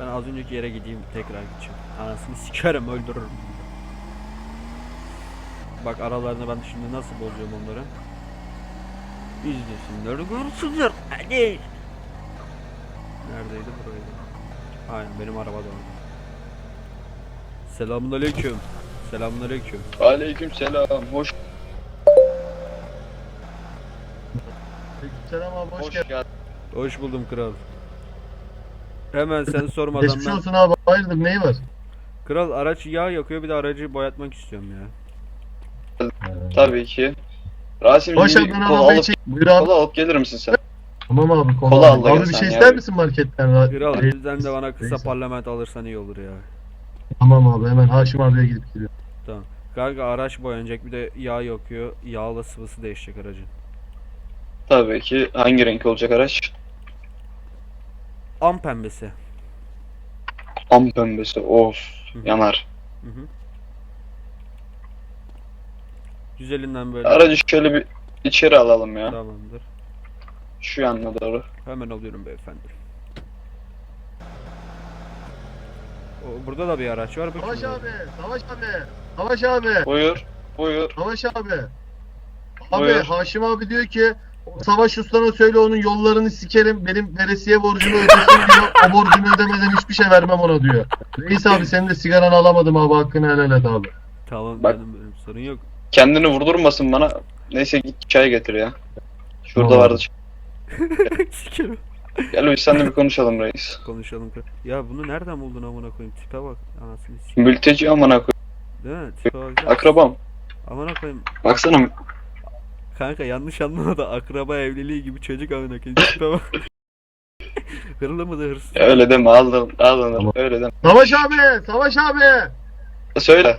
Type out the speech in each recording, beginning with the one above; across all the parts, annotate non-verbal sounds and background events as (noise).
Ben az önceki yere gideyim tekrar gideceğim. Anasını sikerim öldürürüm. Bak aralarını ben şimdi nasıl bozacağım onları. İzlesinler görsünler. Hadi. Neredeydi buraydı? Aynen benim araba da orada. Selamun aleyküm. Selamun aleyküm. Aleyküm selam. Hoş, Selam abi hoş, hoş geldin. Hoş buldum kral. Hemen sen sormadan Geçmiş ben... olsun abi hayırdır neyi var? Kral araç yağ yakıyor bir de aracı boyatmak istiyorum ya. Tabii ki. Rasim Hoş bir geldin kola arabayı alıp, çek. Buyur abi. kola alıp gelir misin sen? Tamam abi kola. Kola al da abi gel bir sen şey ya. ister misin marketten? Ra- Kral Şey- bizden de bana kısa Neyse. parlament alırsan iyi olur ya. Tamam abi hemen Haşim abiye gidip geliyorum. Kanka araç boyanacak bir de yağ yakıyor. Yağla sıvısı değişecek aracın. Tabii ki. Hangi renk olacak araç? Am pembesi. Am pembesi. Of. Hı hı. Yanar. Hı hı. Güzelinden böyle. Aracı şöyle bir içeri alalım ya. Tamamdır. Şu yanına doğru. Hemen alıyorum beyefendi. O, burada da bir araç var. Savaş abi, Savaş abi, Savaş abi, Buyur. Buyur. Savaş abi. Abi Buyur. Haşim abi diyor ki Savaş ustana söyle onun yollarını sikerim benim veresiye borcumu ödesin diyor. O borcunu ödemeden hiçbir şey vermem ona diyor. Reis abi senin de sigaranı alamadım abi hakkını helal et abi. Tamam Bak. benim, benim sorun yok. Kendini vurdurmasın bana. Neyse git çay getir ya. Şurada Tamam. vardı. (laughs) Sikerim. Gel biz seninle bir konuşalım reis. Konuşalım. Ya bunu nereden buldun amına koyayım? Tipe bak. Anasını sikeyim. Mülteci amına koy. Değil mi? Tipe bak. Akrabam. Amına koyayım. Baksana. Kanka yanlış anlama da akraba evliliği gibi çocuk amına koyayım. Hırlı mı da hırsız? Öyle deme. Aldın. Tamam. Öyle deme. Savaş abi, Savaş abi. Söyle.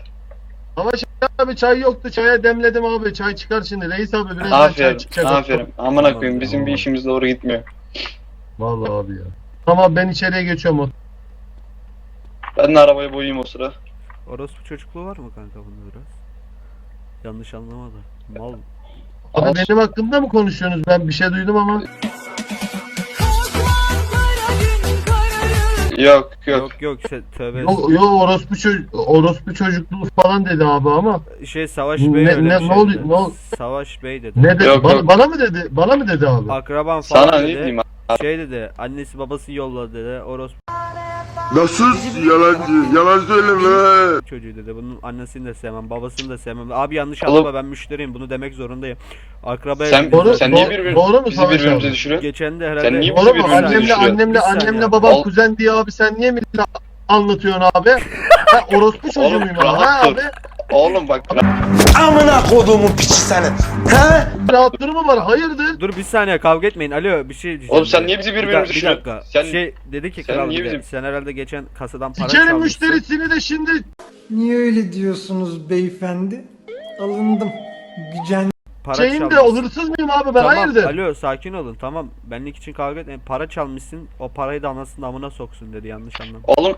Savaş abi çay yoktu çaya demledim abi çay çıkar şimdi reis abi birazdan çay Aferin. çıkacak. Aferin. Amına Tamam, koyayım bizim bir işimiz doğru gitmiyor. Vallahi abi ya. Tamam ben içeriye geçiyorum. Ben de arabayı boyayayım o sıra. Orospu çocukluğu var mı kanka bunda biraz? Yanlış anlama da. Mal. Abi Olsun. benim hakkımda mı konuşuyorsunuz? Ben bir şey duydum ama. Yok yok. Yok yok şey, tövbe. Yo, yo orospu, çocuk, orospu çocukluğu falan dedi abi ama. Şey Savaş Ne- Bey öyle ne- bir şey ne oluyor- dedi. ne ol- Savaş Bey dedi. Ne dedi? Yok, bana, yok. bana mı dedi? Bana mı dedi abi? Akraban falan Sana ne dedi. diyeyim Şey dedi. Annesi babası yolladı dedi. Orospu Nasıl yalancı? Yalan söyleme. çocuğu dedi. Bunun annesini de sevmem, babasını da sevmem. Abi yanlış Oğlum- anlama ben müşteriyim. Bunu demek zorundayım. Akraba Sen, Doğru- sen niye birbirimizi, doğru mu bizi Savaş birbirimize abi? düşürüyorsun? Geçen de herhalde Sen niye bizi Oğlum birbirimize annemle düşürüyorsun? annemle Bir saniye annemle abi. babam Ol- kuzen diye abi sen niye millete anlatıyorsun abi? Ha, orospu çocuğu Oğlum, muyum ha rahat dur. abi? Oğlum bak Amına koduğumun piçi senin. He? Rahat durumu var hayırdır? Dur bir saniye kavga etmeyin. Alo bir şey diyeceğim. Oğlum sen niye bizi bir birbirimize Bir düşürüyorsun? dakika. Sen- şey dedi ki sen kral niye bir de, bizim- sen herhalde geçen kasadan para Sikerim çalmışsın. müşterisini de şimdi Niye öyle diyorsunuz beyefendi? Alındım. Gücen Para şeyinde çalmışsın. hırsız mıyım abi ben Tamam hayırdır? alo sakin olun tamam benlik için kavga etmeyin para çalmışsın o parayı da anasının amına soksun dedi yanlış anlama. oğlum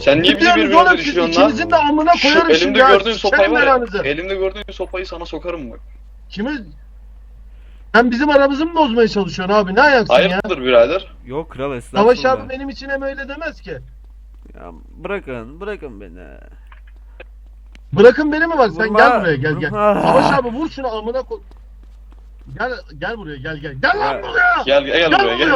sen niye Ne bizi diyorsunuz birbirimize oğlum siz düşürüyorsun lan? ikinizin de amına Şu koyarım şimdi elimde ya. gördüğün sopayı Sikerim var ya. belanızı. Elimde gördüğün sopayı sana sokarım bak. Kimi? Sen bizim aramızı mı bozmaya çalışıyorsun abi? Ne ayaksın ya? Hayırdır birader? Yok kral estağfurullah. Savaş abi benim için hem öyle demez ki. Ya bırakın bırakın beni. Bırakın beni mi var? Sen Vurma. gel buraya gel gel. Vurma. Savaş abi vur şunu amına koy. Gel gel buraya gel gel. Gel lan Ya. buraya. Gel gel, Gel buraya gel.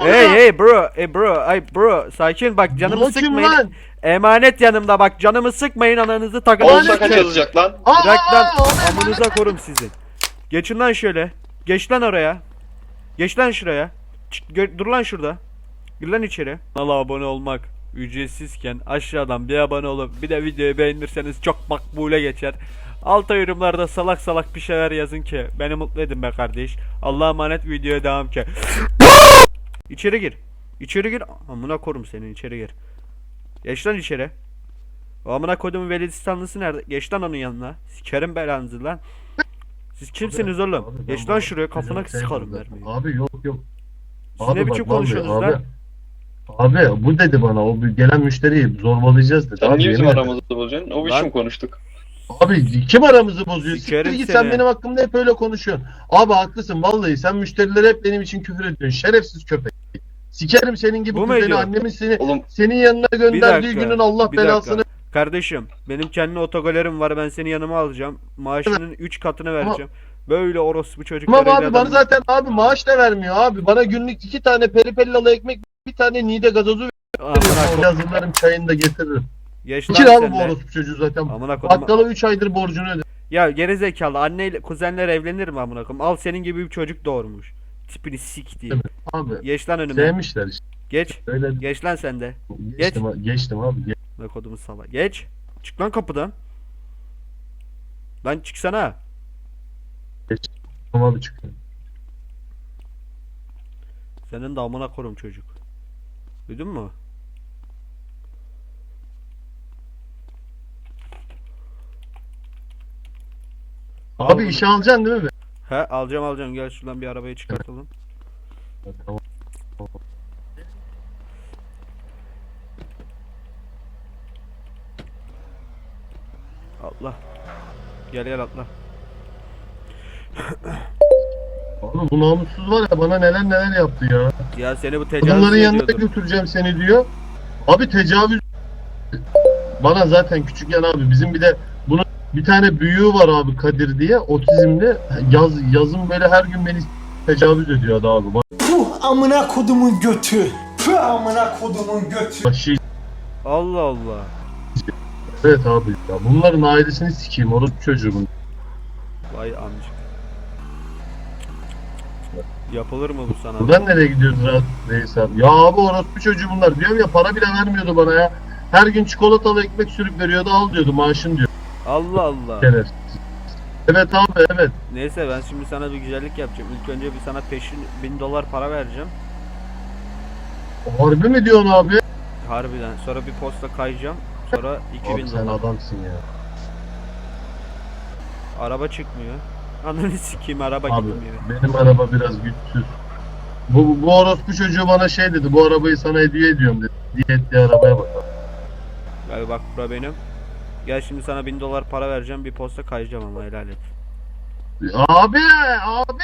Buraya. Hey hey bro hey bro hey bro sakin bak canımı kim sıkmayın. lan? Emanet yanımda bak canımı sıkmayın ananızı takın. Oğlum, Olsa kaç yazacak lan? Aa, Bırak lan aa, aa, amınıza korum sizin. Geçin lan şöyle. Geç lan oraya. Geç lan şuraya. Çık, gö- dur lan şurada. Gir lan içeri. Kanala abone olmak ücretsizken aşağıdan bir abone olup bir de videoyu beğenirseniz çok makbule geçer. Alta yorumlarda salak salak bir şeyler yazın ki beni mutlu edin be kardeş. Allah'a emanet videoya devam ki. İçeri gir. İçeri gir. Amına korum seni içeri gir. Geç lan içeri. O amına kodumun velisistanlısı nerede? Geç lan onun yanına. Sikerim belanızı lan. Siz kimsiniz oğlum? Abi, Geç lan şuraya kafana sıkarım sevmem mermiyi. Abi yok yok. Siz ne biçim bak, konuşuyorsunuz abi. lan? Abi bu dedi bana o bir gelen müşteriyi zorbalayacağız dedi. Sen abi, niye bizim aramızda bozacaksın? O Lan- biçim konuştuk. Abi kim aramızı bozuyor? Sikerim Siktir git sen benim hakkımda hep öyle konuşuyorsun. Abi haklısın vallahi sen müşterilere hep benim için küfür ediyorsun. Şerefsiz köpek. Sikerim senin gibi Bu mu kuzeni ediyor? annemin seni Oğlum senin yanına gönderdiği dakika, günün Allah bir dakika. belasını Kardeşim benim kendi otogalerim var ben seni yanıma alacağım. Maaşının 3 katını vereceğim. Böyle orospu çocuklarıyla Tamam abi bana adam- zaten abi maaş da vermiyor abi. Bana günlük iki tane peripellalı ekmek bir tane nide gazozu Amına veriyor. ko- Hazırlarım çayını da getiririm. Geç lan İki abi bu de. orospu çocuğu zaten. Amına kodum. Bakkala 3 aydır borcunu öde. Ya gerizekalı anneyle kuzenler evlenir mi amına koyayım? Al senin gibi bir çocuk doğurmuş. Tipini sik diye. Abi Geç lan önüme. sevmişler işte. Geç. Öyle Geç lan sen de. geçtim, geçtim abi. Geç. Ne kodumu sala. Geç. Çık lan kapıdan. Lan çıksana. Tamam abi çıkıyor. Senin de amına korum çocuk. Duydun mu? Abi işe alacaksın değil mi? He alacağım alacağım gel şuradan bir arabayı çıkartalım. Atla. Gel gel atla. Abi bu namussuz var ya bana neler neler yaptı ya. Ya seni bu tecavüz Adamların yanına ediyordum. götüreceğim seni diyor. Abi tecavüz bana zaten küçükken abi bizim bir de bunun bir tane büyüğü var abi Kadir diye otizmli yaz yazın böyle her gün beni tecavüz ediyordu abi. Amına kodumun götü. Puh amına kodumun götü. Şey Allah Allah. evet abi ya bunların ailesini sikeyim orospu çocuğu bunun. Vay amcık. Yapılır mı bu sana? Buradan nereye gidiyoruz rahat reis abi? Ya abi orospu çocuğu bunlar diyorum ya para bile vermiyordu bana ya. Her gün çikolatalı ekmek sürüp veriyordu al diyordu maaşın diyor. Allah Allah. Gelir. Evet abi evet. Neyse ben şimdi sana bir güzellik yapacağım. İlk önce bir sana peşin 1000 dolar para vereceğim. Harbi mi diyorsun abi? Harbiden. Sonra bir posta kayacağım. Sonra 2000 Abi sen dolar. adamsın ya. Araba çıkmıyor. Ananı sikeyim araba Abi gitmiyor. benim araba biraz güçsüz. Bu, bu orospu çocuğu bana şey dedi. Bu arabayı sana hediye ediyorum dedi. Hediye ettiği arabaya bak. Gel bak bura benim. Gel şimdi sana 1000 dolar para vereceğim. Bir posta kayacağım ama helal et. Abi abi.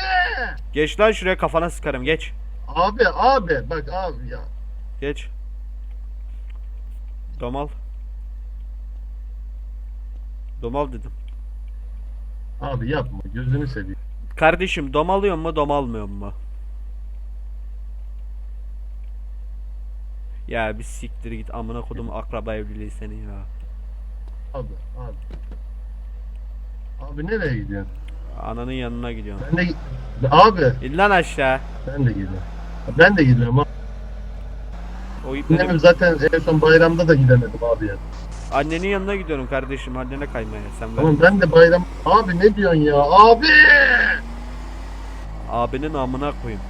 Geç lan şuraya kafana sıkarım geç. Abi abi bak abi ya. Geç. Domal. Domal dedim. Abi yapma gözünü seveyim. Kardeşim domalıyor mu domalmıyor mu? Ya bir siktir git amına kodum akraba evliliği senin ya. Abi abi. Abi nereye gidiyorsun? Ananın yanına gidiyorum. Ben de abi İn lan aşağı. ben de gidiyorum. Ben de gidiyorum abi. O ip Annemim benim- zaten en son bayramda da gidemedim abi ya. Annenin yanına gidiyorum kardeşim. Annene kaymaya. Sen ver. Tamam ben de bayram... Abi ne diyorsun ya? Abi! Abinin amına koyayım.